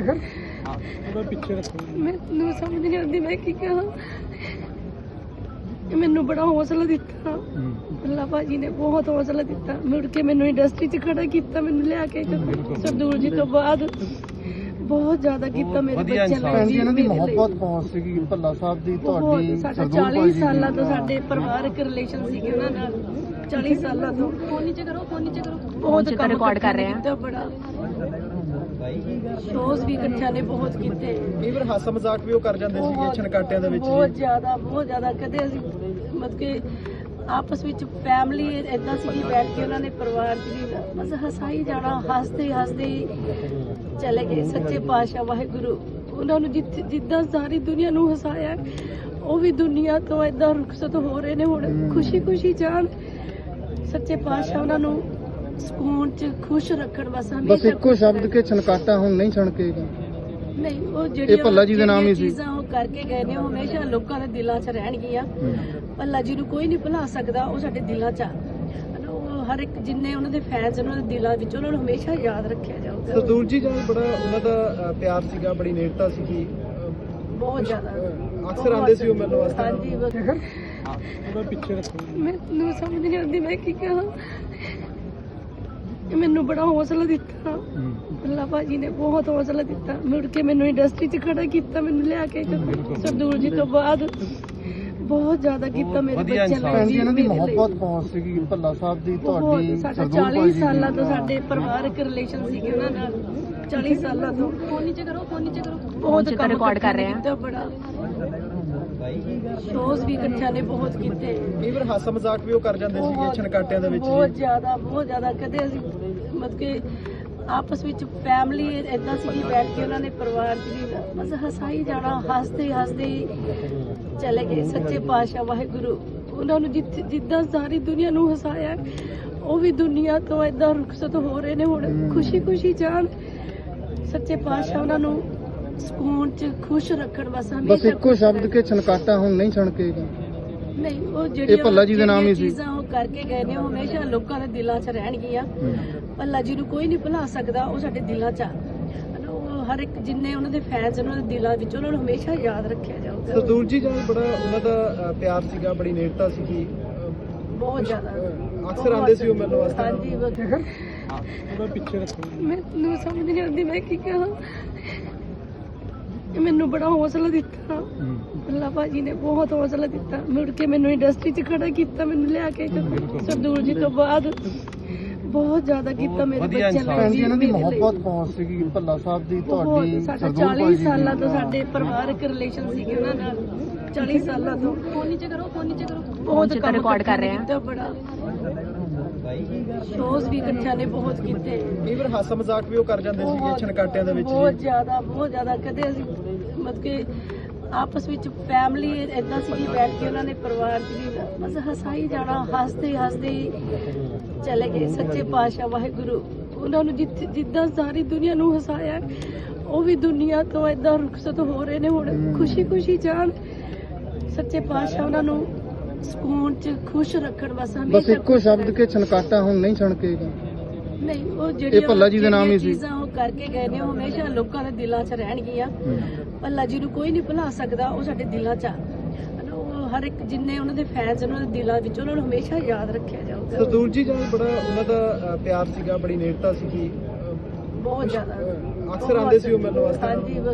ਉਹਦਾ ਪਿੱਛੇ ਰੱਖੋ ਮੈਨੂੰ ਸਮਝ ਨਹੀਂ ਆਉਂਦੀ ਮੈਂ ਕੀ ਕਹਾਂ ਮੈਨੂੰ ਬੜਾ ਹੌਸਲਾ ਦਿੱਤਾ। ਅੱਲਾ ਭਾਜੀ ਨੇ ਬਹੁਤ ਹੌਸਲਾ ਦਿੱਤਾ। ਮੁੜ ਕੇ ਮੈਨੂੰ ਇੰਡਸਟਰੀ 'ਚ ਖੜਾ ਕੀਤਾ ਮੈਨੂੰ ਲਿਆ ਕੇ ਸਰਦੂਲ ਜੀ ਤੋਂ ਬਾਅਦ ਬਹੁਤ ਜ਼ਿਆਦਾ ਕੀਤਾ ਮੇਰੇ ਬੱਚਿਆਂ ਲਈ ਇਹਨਾਂ ਦੀ। ਮੁਹੱਬਤ ਬਹੁਤ ਸੀਗੀ? ਭੱਲਾ ਸਾਹਿਬ ਦੀ ਤੁਹਾਡੀ ਸਾਡਾ ਸਰਦੂਲ 40 ਭਾਜੀ ਦੀ। ਸਾਲਾਂ ਤੋਂ ਸਾਡੇ ਪਰਿਵਾਰਕ ਰਿਲੇਸ਼ਨ ਸੀਗੇ ਉਹਨਾਂ ਨਾਲ। 40 ਸਾਲਾਂ ਤੋਂ। ਫੋਨ ਨੀਚੇ ਕਰੋ ਫੋਨ ਨੀਚੇ ਕਰੋ। ਬਹੁਤ ਕੰਮ ਰਿਕਾਰਡ ਕਰ ਰਹੇ ਆ। ਬੜਾ। ਸ਼ੋਜ਼ ਵੀ ਇਕੱਠਿਆਂ ਨੇ ਬਹੁਤ ਕੀਤੇ। ਕਈ ਵਾਰ ਹਾਸਾ ਮਜ਼ਾਕ ਵੀ ਉਹ ਕਰ ਜਾਂਦੇ ਸੀਗੇ ਬਹੁਤ- ਛਣਕਾਟਿਆਂ ਦੇ ਵਿੱਚ ਬਹੁਤ ਜੀ ਜ਼ਿਆਦਾ ਬਹੁਤ ਜ਼ਿਆਦਾ। ਕਦੇ ਅਸੀਂ ਮਤਲਬ ਕਿ ਆਪਸ ਵਿੱਚ ਫੈਮਿਲੀ ਇਦਾਂ ਸੀ ਕਿ ਬੈਠ ਕੇ ਉਹਨਾਂ ਨੇ ਪਰਿਵਾਰ ਚ ਵੀ ਬਸ ਹਸਾਈ ਜਾਣਾ ਹੱਸਦੇ ਹੱਸਦੇ ਹੀ ਚਲੇ ਗਏ। ਸੱਚੇ ਪਾਤਸ਼ਾਹ ਵਾਹਿਗੁਰੂ ਉਹਨਾਂ ਨੂੰ ਜਿੱਥੇ ਜਿੱਦਾਂ ਸਾਰੀ ਦੁਨੀਆ ਨੂੰ ਹਸਾਇਆ ਉਹ ਵੀ ਦੁਨੀਆ ਤੋਂ ਇਦਾਂ ਰੁਖਸਤ ਹੋ ਰਹੇ ਨੇ ਹੁਣ ਖੁਸ਼ੀ ਖੁਸ਼ੀ ਜਾਣ। ਸੱਚੇ ਪਾਤਸ਼ਾਹ ਉਹਨਾਂ ਨੂੰ ਸਕੂਨ ਚ ਖੁਸ਼ ਰੱਖਣ ਬਸ ਬਸ ਹਮੇਸ਼ਾ ਇੱਕੋ ਸ਼ਬਦ ਕੇ ਛਣਕਾਟਾ ਹੁਣ ਨਹੀਂ ਛਣਕੇਗਾ। ਨਹੀਂ ਉਹ ਜਿਹੜੀਆਂ ਭੱਲਾ ਜੀ ਦੇ ਨਾਮ ਹੀ ਸੀ। ਚੀਜ਼ਾਂ ਉਹ ਕਰਕੇ ਗਏ ਨੇ ਉਹ ਹਮੇਸ਼ਾ ਲੋਕਾਂ ਦੇ ਦਿਲਾਂ 'ਚ ਰਹਿਣਗੀਆਂ। ਭੱਲਾ ਜੀ ਨੂੰ ਕੋਈ ਨਹੀਂ ਭੁਲਾ ਸਕਦਾ ਉਹ ਸਾਡੇ ਦਿਲਾਂ 'ਚ ਆ। ਹਨਾ, ਉਹ ਹਰ ਇੱਕ ਜਿੰਨੇ ਉਹਨਾਂ ਦੇ ਫੈਨਸ ਉਹਨਾਂ ਦੇ ਦਿਲਾਂ ਵਿੱਚ ਉਹਨਾਂ ਨੂੰ ਹਮੇਸ਼ਾ ਯਾਦ ਰੱਖਿਆ ਜਾਊਗਾ। ਸਰਦੂਲ ਜੀ ਨਾਲ ਬੜਾ ਉਹਨਾਂ ਦਾ ਅ, ਪਿਆਰ ਸੀਗਾ ਬੜੀ ਨੇੜਤਾ ਸੀਗੀ। ਬਹੁਤ ਜ਼ਿਆਦਾ। ਅਕਸਰ ਆਉਂਦੇ ਸੀ ਉਹ ਮਿਲਣ ਵਾਸਤੇ ਹਾਂਜੀ ਬਸ ਉਹਦਾ ਪਿੱਛੇ ਰੱਖੋ ਮੈਨੂੰ ਸਮਝ ਨਹੀਂ ਆਉਂਦੀ ਮੈਂ ਕੀ ਕਹਾਂ। ਮੈਨੂੰ ਬੜਾ ਹੌਸਲਾ ਦਿੱਤਾ। ਅੱਲਾ ਭਾਜੀ ਨੇ ਬਹੁਤ ਹੌਸਲਾ ਦਿੱਤਾ। ਮੁੜ ਕੇ ਮੈਨੂੰ ਇੰਡਸਟਰੀ 'ਚ ਖੜਾ ਕੀਤਾ ਮੈਨੂੰ ਲਿਆ ਕੇ ਸਰਦੂਲ ਜੀ ਤੋਂ ਬਾਅਦ ਬਹੁਤ ਜ਼ਿਆਦਾ ਕੀਤਾ ਮੇਰੇ ਬੱਚਿਆਂ ਲਈ ਇਹਨਾਂ ਦੀ। ਮੁਹੱਬਤ ਬਹੁਤ ਸੀਗੀ? ਭੱਲਾ ਸਾਹਿਬ ਦੀ ਤੁਹਾਡੀ ਸਾਡਾ ਸਰਦੂਲ 40 ਭਾਜੀ ਦੀ। ਸਾਲਾਂ ਤੋਂ ਸਾਡੇ ਪਰਿਵਾਰਕ ਰਿਲੇਸ਼ਨ ਸੀਗੇ ਉਹਨਾਂ ਨਾਲ। 40 ਸਾਲਾਂ ਤੋਂ। ਫੋਨ ਨੀਚੇ ਕਰੋ ਫੋਨ ਨੀਚੇ ਕਰੋ। ਬਹੁਤ ਚ ਤਾਂ ਕੰਮ record ਕਰ ਰਹੇ ਆ। ਕੀਤਾ ਬੜਾ। ਸ਼ੋਜ਼ ਵੀ ਇਕੱਠਿਆਂ ਨੇ ਬਹੁਤ ਕੀਤੇ। ਕਈ ਵਾਰ ਹਾਸਾ ਮਜ਼ਾਕ ਵੀ ਉਹ ਕਰ ਜਾਂਦੇ ਸੀਗੇ ਬਹੁਤ- ਛਣਕਾਟਿਆਂ ਦੇ ਵਿੱਚ ਬਹੁਤ ਜੀ ਜ਼ਿਆਦਾ ਬਹੁਤ ਜ਼ਿਆਦਾ। ਕਦੇ ਅਸੀਂ ਮਤਲਬ ਕਿ ਆਪਸ ਵਿੱਚ ਫੈਮਿਲੀ ਇਦਾਂ ਸੀ ਕਿ ਬੈਠ ਕੇ ਉਹਨਾਂ ਨੇ ਪਰਿਵਾਰ ਚ ਵੀ ਬਸ ਹਸਾਈ ਜਾਣਾ ਹੱਸਦੇ ਹੱਸਦੇ ਹੀ ਚਲੇ ਗਏ। ਸੱਚੇ ਪਾਤਸ਼ਾਹ ਵਾਹਿਗੁਰੂ ਉਹਨਾਂ ਨੂੰ ਜਿੱਥੇ ਜਿੱਦਾਂ ਸਾਰੀ ਦੁਨੀਆ ਨੂੰ ਹਸਾਇਆ ਉਹ ਵੀ ਦੁਨੀਆ ਤੋਂ ਇਦਾਂ ਰੁਖਸਤ ਹੋ ਰਹੇ ਨੇ। ਹੁਣ ਖੁਸ਼ੀ ਖੁਸ਼ੀ ਜਾਣ। ਸੱਚੇ ਪਾਤਸ਼ਾਹ ਉਹਨਾਂ ਨੂੰ ਸਕੂਨ ਚ ਖੁਸ਼ ਰੱਖਣ ਬਸ ਬਸ ਹਮੇਸ਼ਾ ਇੱਕੋ ਸ਼ਬਦ ਕੇ ਛਣਕਾਟਾ ਹੁਣ ਨਹੀਂ ਛਣਕੇਗਾ। ਨਹੀਂ ਉਹ ਜਿਹੜੀਆਂ ਭੱਲਾ ਜੀ ਦੇ ਨਾਮ ਹੀ ਸੀ। ਚੀਜ਼ਾਂ ਉਹ ਕਰਕੇ ਗਏ ਨੇ ਉਹ ਹਮੇਸ਼ਾ ਲੋਕਾਂ ਦੇ ਦਿਲਾਂ 'ਚ ਰਹਿਣਗੀਆਂ। ਭੱਲਾ ਜੀ ਨੂੰ ਕੋਈ ਨਹੀਂ ਭੁਲਾ ਸਕਦਾ ਉਹ ਸਾਡੇ ਦਿਲਾਂ 'ਚ ਆ। ਹਰ ਇੱਕ ਜਿੰਨੇ ਉਹਨਾਂ ਦੇ ਫੈਨਸ ਉਹਨਾਂ ਦੇ ਦਿਲਾਂ ਵਿੱਚ ਉਹਨਾਂ ਨੂੰ ਹਮੇਸ਼ਾ ਯਾਦ ਰੱਖਿਆ ਜਾਊਗਾ। ਸਰਦੂਲ ਜੀ ਨਾਲ ਬੜਾ ਉਹਨਾਂ ਦਾ ਪਿਆਰ ਸੀਗਾ ਬੜੀ ਨੇੜਤਾ ਸੀਗੀ। ਬਹੁਤ ਜ਼ਿਆਦਾ। ਅਕਸਰ ਆਉਂਦੇ ਸੀ ਉਹ ਮਿਲਣ ਵਾਸਤੇ। ਹਾਂਜੀ ਬਸ ਉਹਦਾ ਪਿੱਛੇ ਰੱਖੋ ਮੈਨੂੰ ਸਮਝ ਨਹੀਂ ਆਉਂਦੀ ਮੈਂ ਕੀ ਕਹਾਂ। ਮੈਨੂੰ ਬੜਾ ਹੌਸਲਾ ਦਿੱਤਾ। ਅੱਲਾ ਭਾਜੀ ਨੇ ਬਹੁਤ ਹੌਸਲਾ ਦਿੱਤਾ। ਮੁੜ ਕੇ ਮੈਨੂੰ ਇੰਡਸਟਰੀ 'ਚ ਖੜਾ ਕੀਤਾ ਮੈਨੂੰ ਲਿਆ ਕੇ ਸਰਦੂਲ ਜੀ ਤੋਂ ਬਾਅਦ ਬਹੁਤ ਜ਼ਿਆਦਾ ਕੀਤਾ ਮੇਰੇ ਬੱਚਿਆਂ ਭੈਣ ਜੀ ਇਹਨਾਂ ਦੀ ਲਈ। ਮੁਹੱਬਤ ਬਹੁਤ ਸੀਗੀ? ਭੱਲਾ ਸਾਹਿਬ ਦੀ ਤੁਹਾਡੀ ਸਾਡਾ ਸਰਦੂਲ 40 ਭਾਜੀ ਦੀ। ਸਾਲਾਂ ਤੋਂ ਸਾਡੇ ਪਰਿਵਾਰਕ ਰਿਲੇਸ਼ਨ ਸੀਗੇ ਉਹਨਾਂ ਨਾਲ। 40 ਸਾਲਾਂ ਤੋਂ। ਫੋਨ ਨੀਚੇ ਕਰੋ ਫੋਨ ਨੀਚੇ ਕਰੋ। ਬਹੁਤ ਕੰਮ record ਕਰ ਰਹੇ ਆ। ਬੜਾ। ਸ਼ੋਜ਼ ਵੀ ਇਕੱਠਿਆਂ ਨੇ ਬਹੁਤ ਕੀਤੇ। ਕਈ ਵਾਰ ਹਾਸਾ ਮਜ਼ਾਕ ਵੀ ਉਹ ਕਰ ਜਾਂਦੇ ਸੀਗੇ ਬਹੁਤ- ਛਣਕਾਟਿਆਂ ਦੇ ਵਿੱਚ ਬਹੁਤ ਜੀ ਜ਼ਿਆਦਾ ਬਹੁਤ ਜ਼ਿਆਦਾ। ਕਦੇ ਅਸੀਂ ਮਤਲਬ ਕਿ ਆਪਸ ਵਿੱਚ ਫੈਮਿਲੀ ਇਦਾਂ ਸੀ ਕਿ ਬੈਠ ਕੇ ਉਹਨਾਂ ਨੇ ਪਰਿਵਾਰ ਚ ਵੀ ਬਸ ਹਸਾਈ ਜਾਣਾ ਹੱਸਦੇ ਹੱਸਦੇ ਹੀ ਚਲੇ ਗਏ ਸੱਚੇ ਪਾਤਸ਼ਾਹ ਵਾਹਿਗੁਰੂ। ਉਹਨਾਂ ਨੂੰ ਜਿੱਦਾਂ ਸਾਰੀ ਦੁਨੀਆ ਨੂੰ ਹਸਾਇਆ ਉਹ ਵੀ ਦੁਨੀਆ ਤੋਂ ਇਦਾਂ ਰੁਖਸਤ ਹੋ ਰਹੇ ਨੇ ਹੁਣ ਖੁਸ਼ੀ ਖੁਸ਼ੀ ਜਾਣ ਸੱਚੇ ਪਾਤਸ਼ਾਹ ਉਹਨਾਂ ਨੂੰ ਸਕੂਨ ਚ ਖੁਸ਼ ਰੱਖਣ ਬਸ ਬਸ ਹਮੇਸ਼ਾ ਇੱਕੋ ਸ਼ਬਦ ਕੇ ਛਣਕਾਟਾ ਹੁਣ ਨਹੀਂ ਛਣਕੇਗਾ ਨਹੀਂ ਉਹ ਜਿਹੜੀਆਂ ਭੱਲਾ ਜੀ ਦੇ ਨਾਮ ਹੀ ਸੀ। ਚੀਜ਼ਾਂ ਉਹ ਕਰਕੇ ਗਏ ਨੇ ਉਹ ਹਮੇਸ਼ਾ ਲੋਕਾਂ ਦੇ ਦਿਲਾਂ 'ਚ ਰਹਿਣਗੀਆਂ। ਭੱਲਾ ਜੀ ਨੂੰ ਕੋਈ ਨਹੀਂ ਭੁਲਾ ਸਕਦਾ ਉਹ ਸਾਡੇ ਦਿਲਾਂ 'ਚ ਆ। ਹਨਾ, ਉਹ ਹਰ ਇੱਕ ਜਿੰਨੇ ਉਹਨਾਂ ਦੇ ਫੈਨਸ ਉਹਨਾਂ ਦੇ ਦਿਲਾਂ ਵਿੱਚ ਉਹਨਾਂ ਨੂੰ ਹਮੇਸ਼ਾ ਯਾਦ ਰੱਖਿਆ ਜਾਊਗਾ। ਸਰਦੂਲ ਜੀ ਨਾਲ ਬੜਾ ਉਹਨਾਂ ਦਾ ਅ, ਪਿਆਰ ਸੀਗਾ ਬੜੀ ਨੇੜਤਾ ਸੀਗੀ। ਬਹੁਤ ਜ਼ਿਆਦਾ। ਅਕਸਰ ਆਉਂਦੇ ਸੀ ਉਹ ਮਿਲਣ ਵਾਸਤੇ। ਹਾਂਜੀ ਬਸ